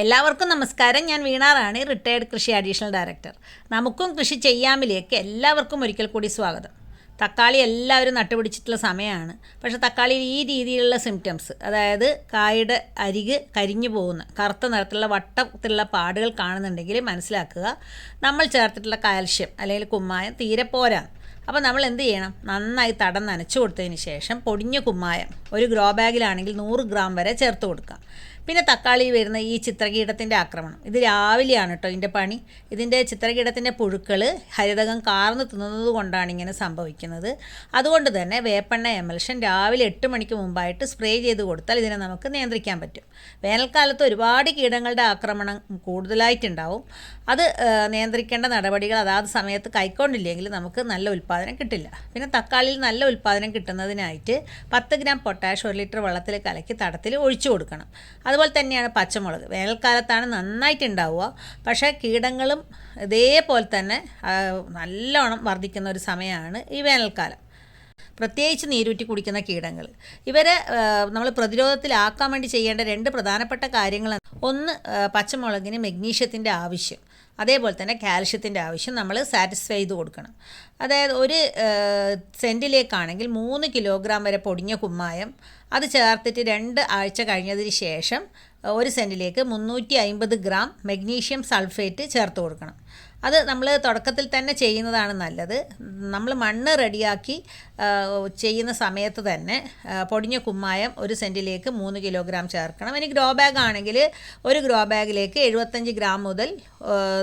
എല്ലാവർക്കും നമസ്കാരം. ഞാൻ വീണാറാണ് റിട്ടയർഡ് കൃഷി അഡീഷണൽ ഡയറക്ടർ നമുക്കും കൃഷി ചെയ്യാമിലേക്ക് എല്ലാവർക്കും ഒരിക്കൽ കൂടി സ്വാഗതം. തക്കാളി എല്ലാവരും നട്ടുപിടിച്ചിട്ടുള്ള സമയമാണ്. പക്ഷേ തക്കാളിയിൽ ഈ രീതിയിലുള്ള സിംറ്റംസ് അതായത് കായുടെ അരിക് കരിഞ്ഞു പോകുന്ന കറുത്ത നിറത്തിലുള്ള വട്ടത്തിലുള്ള പാടുകൾ കാണുന്നുണ്ടെങ്കിൽ മനസ്സിലാക്കുക നമ്മൾ ചേർത്തിട്ടുള്ള കാൽഷ്യം അല്ലെങ്കിൽ കുമ്മായം തീരെ പോരാ. അപ്പോൾ നമ്മൾ എന്ത് ചെയ്യണം? നന്നായി തടം നനച്ചു കൊടുത്തതിന് ശേഷം പൊടിഞ്ഞ കുമ്മായം ഒരു ഗ്രോ ബാഗിലാണെങ്കിൽ നൂറ് ഗ്രാം വരെ ചേർത്ത് കൊടുക്കാം പിന്നെ തക്കാളി വരുന്ന ഈ ചിത്രകീടത്തിന്റെ ആക്രമണം. ഇത് രാവിലെയാണ് കേട്ടോ ഇതിന്റെ പണി. ഇതിന്റെ ചിത്രകീടത്തിന്റെ പുഴുക്കൾ ഹരിതകം കാർന്ന് തിന്നുന്നത് കൊണ്ടാണ് ഇങ്ങനെ സംഭവിക്കുന്നത്. അതുകൊണ്ട് തന്നെ വേപ്പെണ്ണ എമൽഷൻ രാവിലെ എട്ട് മണിക്ക് മുമ്പായിട്ട് സ്പ്രേ ചെയ്ത് കൊടുത്താൽ ഇതിനെ നമുക്ക് നിയന്ത്രിക്കാൻ പറ്റും. വേനൽക്കാലത്ത് ഒരുപാട് കീടങ്ങളുടെ ആക്രമണം കൂടുതലായിട്ടുണ്ടാവും. അത് നിയന്ത്രിക്കേണ്ട നടപടികൾ അതാത് സമയത്ത് കൈക്കൊണ്ടില്ലെങ്കിൽ നമുക്ക് നല്ല ഉൽപ്പാദനം കിട്ടില്ല. പിന്നെ തക്കാളിയിൽ നല്ല ഉൽപ്പാദനം കിട്ടുന്നതിനായിട്ട് പത്ത് ഗ്രാം പൊട്ടാഷ് ഒരു ലിറ്റർ വെള്ളത്തിൽ കലക്കി തടത്തിൽ ഒഴിച്ചു കൊടുക്കണം. അതുപോലെ തന്നെയാണ് പച്ചമുളക്. വേനൽക്കാലത്താണ് നന്നായിട്ട് ഉണ്ടാവുക പക്ഷേ കീടങ്ങളും ഇതേപോലെ തന്നെ നല്ലോണം വർദ്ധിക്കുന്ന ഒരു സമയമാണ് ഈ വേനൽക്കാലം. പ്രത്യേകിച്ച് നീരൂറ്റി കുടിക്കുന്ന കീടങ്ങൾ. ഇവരെ നമ്മൾ പ്രതിരോധത്തിലാക്കാൻ വേണ്ടി ചെയ്യേണ്ട രണ്ട് പ്രധാനപ്പെട്ട കാര്യങ്ങൾ ഒന്ന് പച്ചമുളകിന് മെഗ്നീഷ്യത്തിന്റെ ആവശ്യം. അതേപോലെ തന്നെ കാൽഷ്യത്തിന്റെ ആവശ്യം നമ്മൾ സാറ്റിസ്ഫൈ ചെയ്ത് കൊടുക്കണം. അതായത് ഒരു സെന്റിലേക്കാണെങ്കിൽ മൂന്ന് കിലോഗ്രാം വരെ പൊടിഞ്ഞ കുമ്മായം അത് ചേർത്തിട്ട് രണ്ട് ആഴ്ച കഴിഞ്ഞതിന് ശേഷം ഒരു സെന്റിലേക്ക് മുന്നൂറ്റി ഗ്രാം മെഗ്നീഷ്യം സൾഫേറ്റ് ചേർത്ത് കൊടുക്കണം. അത് നമ്മൾ തുടക്കത്തിൽ തന്നെ ചെയ്യുന്നതാണ് നല്ലത്. നമ്മൾ മണ്ണ് റെഡിയാക്കി ചെയ്യുന്ന സമയത്ത് തന്നെ പൊടിഞ്ഞ കുമ്മായം ഒരു സെന്റിലേക്ക് മൂന്ന് കിലോഗ്രാം ചേർക്കണം. ഇനി ഗ്രോ ബാഗ് ആണെങ്കിൽ ഒരു ഗ്രോ ബാഗിലേക്ക് എഴുപത്തഞ്ച് ഗ്രാം മുതൽ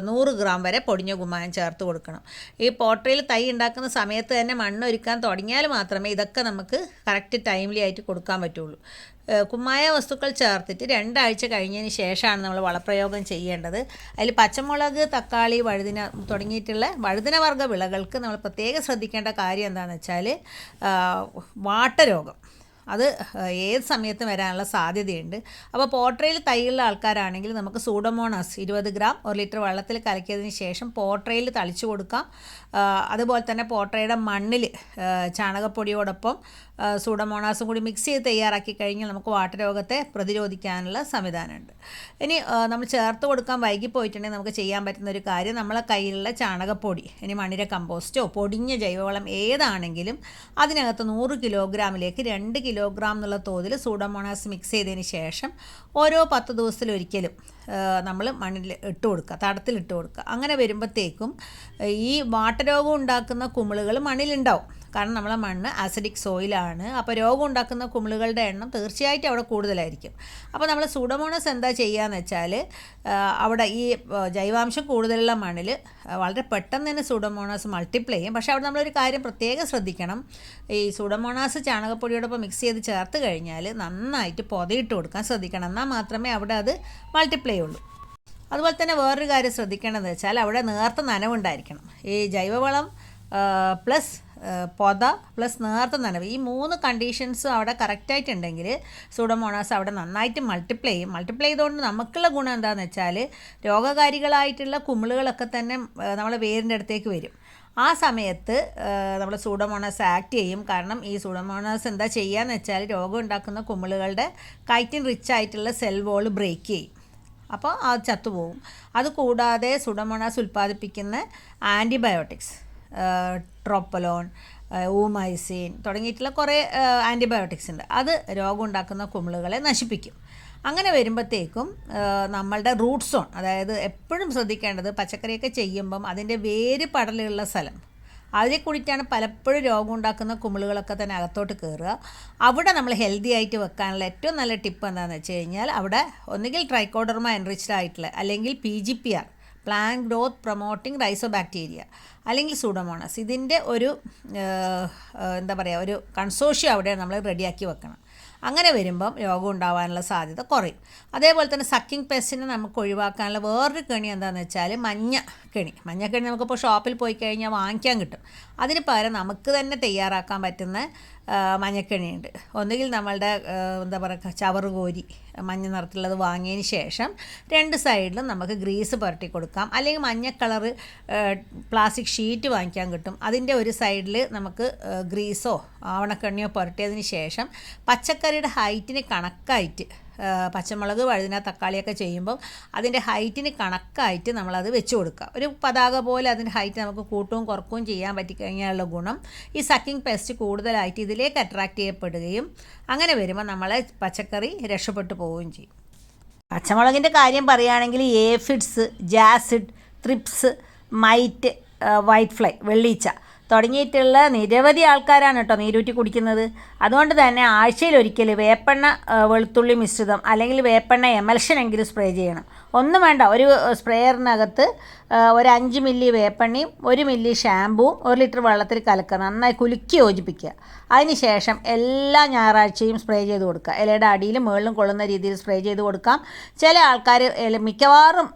നൂറ് ഗ്രാം വരെ പൊടിഞ്ഞ കുമ്മായം ചേർത്ത് കൊടുക്കണം. ഈ പോട്ടറിയിൽ തൈ ഉണ്ടാക്കുന്ന സമയത്ത് തന്നെ മണ്ണ് ഒരുക്കാൻ തുടങ്ങിയാൽ മാത്രമേ ഇതൊക്കെ നമുക്ക് കറക്റ്റ് ടൈംലി ആയിട്ട് കൊടുക്കാൻ പറ്റുള്ളൂ. കുമ്മായ വസ്തുക്കൾ ചേർത്തിട്ട് രണ്ടാഴ്ച കഴിഞ്ഞതിന് ശേഷമാണ് നമ്മൾ വളപ്രയോഗം ചെയ്യേണ്ടത്. അതിൽ പച്ചമുളക് തക്കാളി വഴുതിന തുടങ്ങിയിട്ടുള്ള വഴുതിന വർഗ വിളകൾക്ക് നമ്മൾ പ്രത്യേകം ശ്രദ്ധിക്കേണ്ട കാര്യം എന്താണെന്ന് വെച്ചാൽ വാട്ടരോഗം. അത് ഏത് സമയത്തും വരാനുള്ള സാധ്യതയുണ്ട്. അപ്പോൾ പോട്രയിൽ തൈയുള്ള ആൾക്കാരാണെങ്കിൽ നമുക്ക് സൂഡമോണസ് ഇരുപത് ഗ്രാം ഒരു ലിറ്റർ വെള്ളത്തിൽ കലക്കിയതിന് ശേഷം പോട്രയിൽ തളിച്ചു കൊടുക്കാം. അതുപോലെ തന്നെ പോട്രയുടെ മണ്ണിൽ ചാണകപ്പൊടിയോടൊപ്പം സൂഡോമോണാസും കൂടി മിക്സ് ചെയ്ത് തയ്യാറാക്കി കഴിഞ്ഞാൽ നമുക്ക് വാട്ടരോഗത്തെ പ്രതിരോധിക്കാനുള്ള സംവിധാനമുണ്ട്. ഇനി നമ്മൾ ചേർത്ത് കൊടുക്കാൻ വൈകി വൈകിപ്പോയിട്ടുണ്ടെങ്കിൽ നമുക്ക് ചെയ്യാൻ പറ്റുന്ന ഒരു കാര്യം നമ്മളെ കയ്യിലുള്ള ചാണകപ്പൊടി ഇനി മണ്ണിര കമ്പോസ്റ്റോ പൊടിഞ്ഞ ജൈവവളം ഏതാണെങ്കിലും അതിനകത്ത് നൂറ് കിലോഗ്രാമിലേക്ക് രണ്ട് കിലോഗ്രാം എന്നുള്ള തോതിൽ സൂഡമോണാസ് മിക്സ് ചെയ്തതിന് ശേഷം ഓരോ പത്ത് ദിവസത്തിലൊരിക്കലും നമ്മൾ മണ്ണിൽ ഇട്ട് കൊടുക്കുക തടത്തിൽ ഇട്ട് കൊടുക്കുക. അങ്ങനെ വരുമ്പോഴത്തേക്കും ഈ വാട്ടരോഗം ഉണ്ടാക്കുന്ന കുമിളുകൾ മണ്ണിലുണ്ടാവും. കാരണം നമ്മളെ മണ്ണ് ആസിഡിക് സോയിലാണ് അപ്പോൾ രോഗം ഉണ്ടാക്കുന്ന കുമിളുകളുടെ എണ്ണം തീർച്ചയായിട്ടും അവിടെ കൂടുതലായിരിക്കും. അപ്പോൾ നമ്മൾ സുഡമോണസ് എന്താ ചെയ്യുകയെന്ന് വെച്ചാൽ അവിടെ ഈ ജൈവാംശം കൂടുതലുള്ള മണ്ണിൽ വളരെ പെട്ടെന്ന് തന്നെ സുഡമോണാസ് മൾട്ടിപ്ലൈ ചെയ്യും. പക്ഷേ അവിടെ നമ്മളൊരു കാര്യം പ്രത്യേകം ശ്രദ്ധിക്കണം. ഈ സുഡമോണാസ് ചാണകപ്പൊടിയോടൊപ്പം മിക്സ് ചെയ്ത് ചേർത്ത് കഴിഞ്ഞാൽ നന്നായിട്ട് പൊതയിട്ട് കൊടുക്കാൻ ശ്രദ്ധിക്കണം. എന്നാൽ മാത്രമേ അവിടെ അത് മൾട്ടിപ്ലൈ ഉള്ളൂ അതുപോലെ തന്നെ വേറൊരു കാര്യം ശ്രദ്ധിക്കേണ്ടതെന്ന് വെച്ചാൽ അവിടെ നേർത്ത നനവുണ്ടായിരിക്കണം. ഈ ജൈവവളം പ്ലസ് പൊത പ്ലസ് നേർത്ത നനവ്. ഈ മൂന്ന് കണ്ടീഷൻസും അവിടെ കറക്റ്റായിട്ടുണ്ടെങ്കിൽ സൂഡോമോണാസ് അവിടെ നന്നായിട്ട് മൾട്ടിപ്ലൈ ചെയ്യും. മൾട്ടിപ്ലൈ ചെയ്തുകൊണ്ട് നമുക്കുള്ള ഗുണം എന്താണെന്ന് വെച്ചാൽ രോഗകാരികളായിട്ടുള്ള കുമിളുകളൊക്കെ തന്നെ നമ്മളെ വേരിന്റെ അടുത്തേക്ക് വരും. ആ സമയത്ത് നമ്മൾ സൂഡോമോണാസ് ആക്ട് ചെയ്യും. കാരണം ഈ സൂഡോമോണാസ് എന്താ ചെയ്യുകയെന്ന് വെച്ചാൽ രോഗം ഉണ്ടാക്കുന്ന കുമിളുകളുടെ കൈറ്റിൻ റിച്ച് ആയിട്ടുള്ള സെൽ വോൾ ബ്രേക്ക് ചെയ്യും. അപ്പോൾ അത് ചത്തുപോകും. അതുകൂടാതെ സുഡമോണാസ് ഉൽപ്പാദിപ്പിക്കുന്ന ആന്റിബയോട്ടിക്സ് ട്രോപ്പലോൺ ഊമൈസീൻ തുടങ്ങിയിട്ടുള്ള കുറേ ആന്റിബയോട്ടിക്സ് ഉണ്ട്. അത് രോഗം ഉണ്ടാക്കുന്ന കുമിളുകളെ നശിപ്പിക്കും. അങ്ങനെ വരുമ്പോഴത്തേക്കും നമ്മളുടെ റൂട്ട് സോൺ അതായത് എപ്പോഴും ശ്രദ്ധിക്കേണ്ടത് പച്ചക്കറിയൊക്കെ ചെയ്യുമ്പം അതിന്റെ വേര് പടലുള്ള സ്ഥലം. അതിൽ കൂടിയിട്ടാണ് പലപ്പോഴും രോഗം ഉണ്ടാക്കുന്ന കുമിളുകളൊക്കെ തന്നെ അകത്തോട്ട് കയറുക. അവിടെ നമ്മൾ ഹെൽത്തി ആയിട്ട് വെക്കാനുള്ള ഏറ്റവും നല്ല ടിപ്പ് എന്താണെന്ന് വെച്ച് കഴിഞ്ഞാൽ അവിടെ ഒന്നുകിൽ ട്രൈക്കോഡർമ എൻറിച്ച്ഡ് ആയിട്ടുള്ള അല്ലെങ്കിൽ P G P R plan growth promoting rhizo bacteria അല്ലെങ്കിൽ സൂഡോമോണസ്. ഇതിന്റെ ഒരു എന്താ പറയുക ഒരു കൺസോഷ്യം അവിടെ നമ്മൾ റെഡിയാക്കി വെക്കണം. അങ്ങനെ വരുമ്പം രോഗം ഉണ്ടാവാനുള്ള സാധ്യത കുറയും. അതേപോലെ തന്നെ സക്കിംഗ് പെസ്റ്റിനെ നമുക്ക് ഒഴിവാക്കാനുള്ള വേറൊരു കെണി എന്താണെന്ന് വെച്ചാൽ മഞ്ഞ കെണി. മഞ്ഞക്കെണി നമുക്കിപ്പോൾ ഷോപ്പിൽ പോയി കഴിഞ്ഞാൽ വാങ്ങിക്കാൻ കിട്ടും. അതിന് പകരം നമുക്ക് തന്നെ തയ്യാറാക്കാൻ പറ്റുന്ന മഞ്ഞക്കെണിയുണ്ട്. ഒന്നുകിൽ നമ്മളുടെ എന്താ പറയുക ചവറ് കോരി മഞ്ഞ നിറത്തിലുള്ളത് വാങ്ങിയതിന് ശേഷം രണ്ട് സൈഡിലും നമുക്ക് ഗ്രീസ് പുരട്ടി കൊടുക്കാം. അല്ലെങ്കിൽ മഞ്ഞ കളറ് പ്ലാസ്റ്റിക് ഷീറ്റ് വാങ്ങിക്കാൻ കിട്ടും. അതിന്റെ ഒരു സൈഡിൽ നമുക്ക് ഗ്രീസോ ആവണക്കെണ്ണിയോ പുരട്ടിയതിന് ശേഷം പച്ചക്കറിയുടെ ഹൈറ്റിന് കണക്കായിട്ട് പച്ചമുളക് വഴുതിന തക്കാളിയൊക്കെ ചെയ്യുമ്പോൾ അതിന്റെ ഹൈറ്റിന് കണക്കായിട്ട് നമ്മളത് വെച്ച് കൊടുക്കുക. ഒരു പതാക പോലെ അതിന്റെ ഹൈറ്റ് നമുക്ക് കൂട്ടവും കുറക്കുകയും ചെയ്യാൻ പറ്റിക്കഴിഞ്ഞാലുള്ള ഗുണം ഈ സക്കിംഗ് പെസ്റ്റ് കൂടുതലായിട്ട് ഇതിലേക്ക് അട്രാക്റ്റ് ചെയ്യപ്പെടുകയും അങ്ങനെ വരുമ്പോൾ നമ്മളെ പച്ചക്കറി രക്ഷപ്പെട്ടു പോവുകയും ചെയ്യും. പച്ചമുളകിന്റെ കാര്യം പറയുകയാണെങ്കിൽ aphids jassid thrips mite white fly വെള്ളീച്ച തുടങ്ങിയിട്ടുള്ള നിരവധി ആൾക്കാരാണ് കേട്ടോ നീരൂറ്റി കുടിക്കുന്നത്. അതുകൊണ്ട് തന്നെ ആഴ്ചയിൽ ഒരിക്കൽ വേപ്പെണ്ണ വെളുത്തുള്ളി മിശ്രിതം അല്ലെങ്കിൽ വേപ്പെണ്ണ എമൽഷൻ എങ്കിലും സ്പ്രേ ചെയ്യണം. ഒന്നും വേണ്ട. ഒരു സ്പ്രേയറിനകത്ത് ഒരു അഞ്ച് മില്ലി വേപ്പെണ്ണയും ഒരു മില്ലി ഷാമ്പുവും ഒരു ലിറ്റർ വെള്ളത്തിൽ കലക്കുക നന്നായി കുലുക്കി യോജിപ്പിക്കുക. അതിനുശേഷം എല്ലാ ഞായറാഴ്ചയും സ്പ്രേ ചെയ്ത് കൊടുക്കുക. ഇലയുടെ അടിയിലും മുകളിലും കൊള്ളുന്ന രീതിയിൽ സ്പ്രേ ചെയ്ത് കൊടുക്കാം. ചില ആൾക്കാർ മിക്കവാറും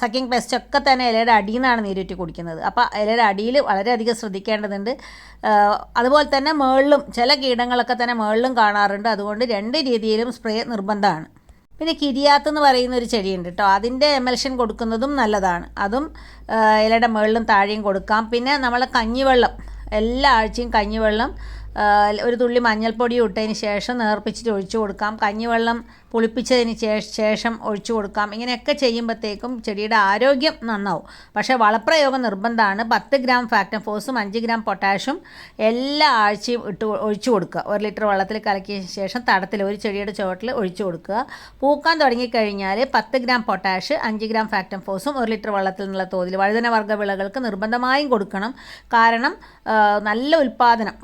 സക്കിംഗ് പെസ്റ്റ് ഒക്കെ തന്നെ ഇലയുടെ അടിയിൽ നിന്നാണ് നീരൂറ്റി കുടിക്കുന്നത്. അപ്പോൾ ഇലയുടെ അടിയിൽ വളരെയധികം ശ്രദ്ധിക്കേണ്ടതുണ്ട്. അതുപോലെ തന്നെ മുകളിലും ചില കീടങ്ങളൊക്കെ തന്നെ മുകളിലും കാണാറുണ്ട്. അതുകൊണ്ട് രണ്ട് രീതിയിലും സ്പ്രേ നിർബന്ധമാണ്. പിന്നെ കിരിയാത്ത് എന്ന് പറയുന്ന ഒരു ചെടിയുണ്ട് കേട്ടോ അതിന്റെ എമൽഷൻ കൊടുക്കുന്നതും നല്ലതാണ്. അതും ഇലയുടെ മുകളിലും താഴെയും കൊടുക്കാം. പിന്നെ നമ്മൾ കഞ്ഞിവെള്ളം എല്ലാ ആഴ്ചയും കഞ്ഞിവെള്ളം ഒരു തുള്ളി മഞ്ഞൾപ്പൊടി ഇട്ടതിന് ശേഷം നേർപ്പിച്ചിട്ട് ഒഴിച്ചു കൊടുക്കാം. കഞ്ഞിവെള്ളം പുളിപ്പിച്ചതിന് ശേഷം ഒഴിച്ചു കൊടുക്കാം. ഇങ്ങനെയൊക്കെ ചെയ്യുമ്പോഴത്തേക്കും ചെടിയുടെ ആരോഗ്യം നന്നാവും. പക്ഷേ വളപ്രയോഗം നിർബന്ധമാണ്. പത്ത് ഗ്രാം ഫാക്ടം ഫോസും അഞ്ച് ഗ്രാം പൊട്ടാഷും എല്ലാ ആഴ്ചയും ഇട്ട് ഒഴിച്ചു കൊടുക്കുക. ഒരു ലിറ്റർ വെള്ളത്തിൽ കലക്കിയ ശേഷം തടത്തിൽ ഒരു ചെടിയുടെ ചുവട്ടിൽ ഒഴിച്ചു കൊടുക്കുക. പൂക്കാൻ തുടങ്ങിക്കഴിഞ്ഞാൽ പത്ത് ഗ്രാം പൊട്ടാഷ് അഞ്ച് ഗ്രാം ഫാക്ടം ഫോസും ഒരു ലിറ്റർ വെള്ളത്തിൽ നിന്നുള്ള തോതിൽ വഴുതന വർഗ വിളകൾക്ക് നിർബന്ധമായും കൊടുക്കണം. കാരണം നല്ല ഉൽപ്പാദനം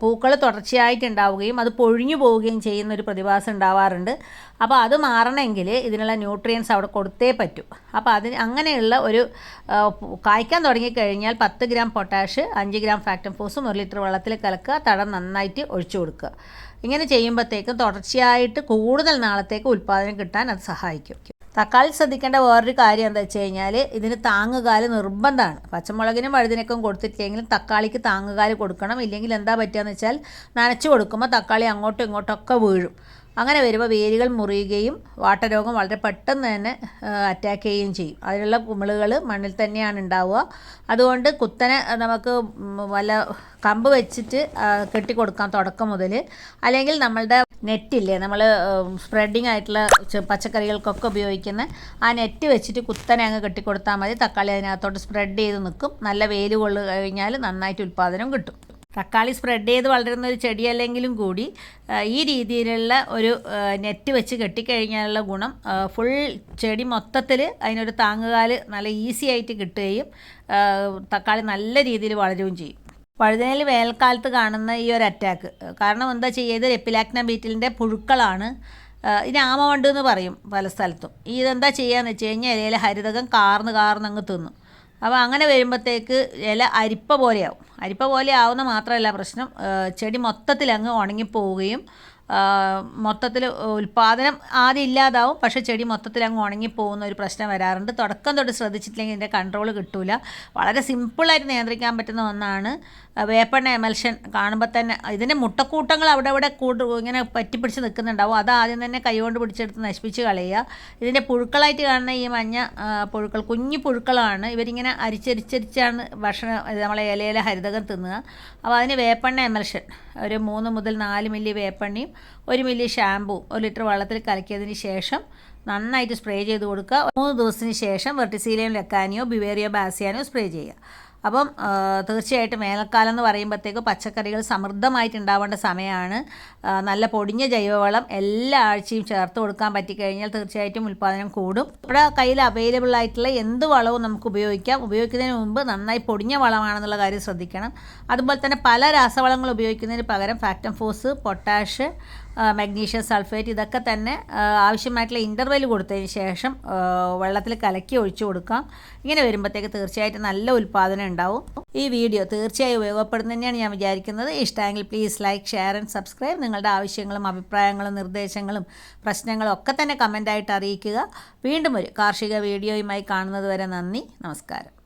പൂക്കൾ തുടർച്ചയായിട്ട് ഉണ്ടാവുകയും അത് പൊഴിഞ്ഞു പോവുകയും ചെയ്യുന്ന ഒരു പ്രതിഭാസം ഉണ്ടാവാറുണ്ട്. അപ്പോൾ അത് മാറണമെങ്കിൽ ഇതിനുള്ള ന്യൂട്രിയൻസ് അവിടെ കൊടുത്തേ പറ്റൂ. അപ്പോൾ അതിന് അങ്ങനെയുള്ള ഒരു കായ്ക്കാൻ തുടങ്ങിക്കഴിഞ്ഞാൽ പത്ത് ഗ്രാം പൊട്ടാഷ് അഞ്ച് ഗ്രാം ഫാക്ടം ഫോസും ഒരു ലിറ്റർ വെള്ളത്തിൽ കലക്കുക തടം നന്നായിട്ട് ഒഴിച്ചു കൊടുക്കുക. ഇങ്ങനെ ചെയ്യുമ്പോഴത്തേക്കും തുടർച്ചയായിട്ട് കൂടുതൽ നാളത്തേക്ക് ഉൽപ്പാദനം കിട്ടാൻ അത് സഹായിക്കും. തക്കാളി ശ്രദ്ധിക്കേണ്ട വേറൊരു കാര്യം എന്താ വെച്ച് കഴിഞ്ഞാൽ ഇതിന് താങ്ങുകാൽ നിർബന്ധമാണ്. പച്ചമുളകിനും വഴുതിനൊക്കെ കൊടുത്തിട്ടില്ലെങ്കിലും തക്കാളിക്ക് താങ്ങുകാൽ കൊടുക്കണം. ഇല്ലെങ്കിൽ എന്താ പറ്റുകയെന്ന് വെച്ചാൽ നനച്ചു കൊടുക്കുമ്പോൾ തക്കാളി അങ്ങോട്ടും ഇങ്ങോട്ടൊക്കെ വീഴും. അങ്ങനെ വരുമ്പോൾ വേരുകൾ മുറിയുകയും വാട്ടരോഗം വളരെ പെട്ടെന്ന് തന്നെ അറ്റാക്ക് ചെയ്യുകയും ചെയ്യും. അതിനുള്ള കുമിളുകൾ മണ്ണിൽ തന്നെയാണ് ഉണ്ടാവുക. അതുകൊണ്ട് കുത്തനെ നമുക്ക് വല്ല കമ്പ് വെച്ചിട്ട് കെട്ടിക്കൊടുക്കാം തുടക്കം മുതൽ അല്ലെങ്കിൽ നമ്മളുടെ നെറ്റില്ലേ നമ്മൾ സ്പ്രെഡിങ് ആയിട്ടുള്ള പച്ചക്കറികൾക്കൊക്കെ ഉപയോഗിക്കുന്ന ആ നെറ്റ് വെച്ചിട്ട് കുത്തനെ അങ്ങ് കെട്ടിക്കൊടുത്താൽ മതി. തക്കാളി അതിനകത്തോട്ട് സ്പ്രെഡ് ചെയ്ത് നിൽക്കും നല്ല വെയിൽ കൊള്ളു കഴിഞ്ഞാൽ നന്നായിട്ട് ഉൽപ്പാദനം കിട്ടും. തക്കാളി സ്പ്രെഡ് ചെയ്ത് വളരുന്ന ഒരു ചെടിയല്ലെങ്കിലും കൂടി ഈ രീതിയിലുള്ള ഒരു നെറ്റ് വെച്ച് കെട്ടിക്കഴിഞ്ഞാലുള്ള ഗുണം ഫുൾ ചെടി മൊത്തത്തിൽ അതിനൊരു താങ്ങുകാൽ നല്ല ഈസി ആയിട്ട് കിട്ടുകയും തക്കാളി നല്ല രീതിയിൽ വളരുകയും ചെയ്യും. വഴുതനയിൽ വേനൽക്കാലത്ത് കാണുന്ന ഈ ഒരു അറ്റാക്ക് കാരണം എന്താ ചെയ്യുക ഇത് എപ്പിലാക്ന ബീറ്റിലിന്റെ പുഴുക്കളാണ്. ഇത് ആമവണ്ട് എന്ന് പറയും പല സ്ഥലത്തും. ഇതെന്താ ചെയ്യാന്ന് വെച്ച് കഴിഞ്ഞാൽ ഇലയിൽ ഹരിതകം കാർന്ന് കാർന്ന് അങ്ങ് തിന്നും. അപ്പോൾ അങ്ങനെ വരുമ്പോഴത്തേക്ക് ഇല അരിപ്പ പോലെയാവും. അരിപ്പ പോലെ ആവുന്ന മാത്രമല്ല പ്രശ്നം. ചെടി മൊത്തത്തിൽ അങ്ങ് ഉണങ്ങിപ്പോവുകയും മൊത്തത്തിൽ ഉൽപ്പാദനം ആദ്യം ഇല്ലാതാവും പക്ഷേ ചെടി മൊത്തത്തിൽ അങ്ങ് ഉണങ്ങിപ്പോകുന്ന ഒരു പ്രശ്നം വരാറുണ്ട്. തുടക്കം തൊട്ട് ശ്രദ്ധിച്ചിട്ടില്ലെങ്കിൽ ഇതിന്റെ കൺട്രോൾ കിട്ടില്ല വളരെ സിമ്പിളായിട്ട് നിയന്ത്രിക്കാൻ പറ്റുന്ന ഒന്നാണ് വേപ്പെണ്ണ എമൽഷൻ കാണുമ്പോൾ തന്നെ ഇതിന്റെ മുട്ടക്കൂട്ടങ്ങൾ അവിടെ ഇവിടെ കൂട്ട് ഇങ്ങനെ പറ്റിപ്പിടിച്ച് നിൽക്കുന്നുണ്ടാവും. അത് ആദ്യം തന്നെ കൈകൊണ്ട് പിടിച്ചെടുത്ത് നശിപ്പിച്ച് കളയുക. ഇതിന്റെ പുഴുക്കളായിട്ട് കാണുന്ന ഈ മഞ്ഞ പുഴുക്കൾ കുഞ്ഞു പുഴുക്കളാണ്. ഇവരിങ്ങനെ അരിച്ചരിച്ചരിച്ചാണ് ഭക്ഷണം നമ്മളെ ഇലയിലെ ഹരിതകം തിന്നുക. അപ്പോൾ അതിന് വേപ്പെണ്ണ എമൽഷൻ ഒരു മൂന്ന് മുതൽ നാല് മില്ലി വേപ്പെണ്ണയും ഒരു മില്ലി ഷാമ്പൂ ഒരു ലിറ്റർ വെള്ളത്തിൽ കലക്കിയതിന് ശേഷം നന്നായിട്ട് സ്പ്രേ ചെയ്ത് കൊടുക്കുക. മൂന്ന് ദിവസത്തിന് ശേഷം വെർട്ടിസീലിയം ലക്കാനിയോ ബിവേറിയോ ബാസിയാനോ സ്പ്രേ ചെയ്യുക. അപ്പം തീർച്ചയായിട്ടും വേനൽക്കാലം എന്ന് പറയുമ്പോഴത്തേക്ക് പച്ചക്കറികൾ സമൃദ്ധമായിട്ട് ഉണ്ടാവേണ്ട സമയമാണ് നല്ല പൊടിഞ്ഞ ജൈവവളം എല്ലാ ആഴ്ചയും ചേർത്ത് കൊടുക്കാൻ പറ്റിക്കഴിഞ്ഞാൽ തീർച്ചയായിട്ടും ഉൽപ്പാദനം കൂടും. ഇവിടെ കയ്യിൽ അവൈലബിൾ ആയിട്ടുള്ള എന്ത് വളവും നമുക്ക് ഉപയോഗിക്കാം? ഉപയോഗിക്കുന്നതിന് മുമ്പ് നന്നായി പൊടിഞ്ഞ വളമാണെന്നുള്ള കാര്യം ശ്രദ്ധിക്കണം. അതുപോലെ തന്നെ പല രാസവളങ്ങൾ ഉപയോഗിക്കുന്നതിന് പകരം Factamfos potash magnesium sulphate ഇതൊക്കെ തന്നെ ആവശ്യമായിട്ടുള്ള ഇന്റർവെൽ കൊടുത്തതിന് ശേഷം വെള്ളത്തിൽ കലക്കി ഒഴിച്ചു കൊടുക്കാം. ഇങ്ങനെ വരുമ്പോഴത്തേക്ക് തീർച്ചയായിട്ടും നല്ല ഉൽപ്പാദനം ഉണ്ടാവും. ഈ വീഡിയോ തീർച്ചയായും ഉപയോഗപ്പെടുന്ന തന്നെയാണ് ഞാൻ വിചാരിക്കുന്നത്. ഇഷ്ടമെങ്കിൽ please like share and subscribe നിങ്ങളുടെ ആവശ്യങ്ങളും അഭിപ്രായങ്ങളും നിർദ്ദേശങ്ങളും പ്രശ്നങ്ങളും ഒക്കെ തന്നെ കമന്റായിട്ട് അറിയിക്കുക. വീണ്ടും ഒരു കാർഷിക വീഡിയോയുമായി കാണുന്നത് വരെ നന്ദി. നമസ്കാരം.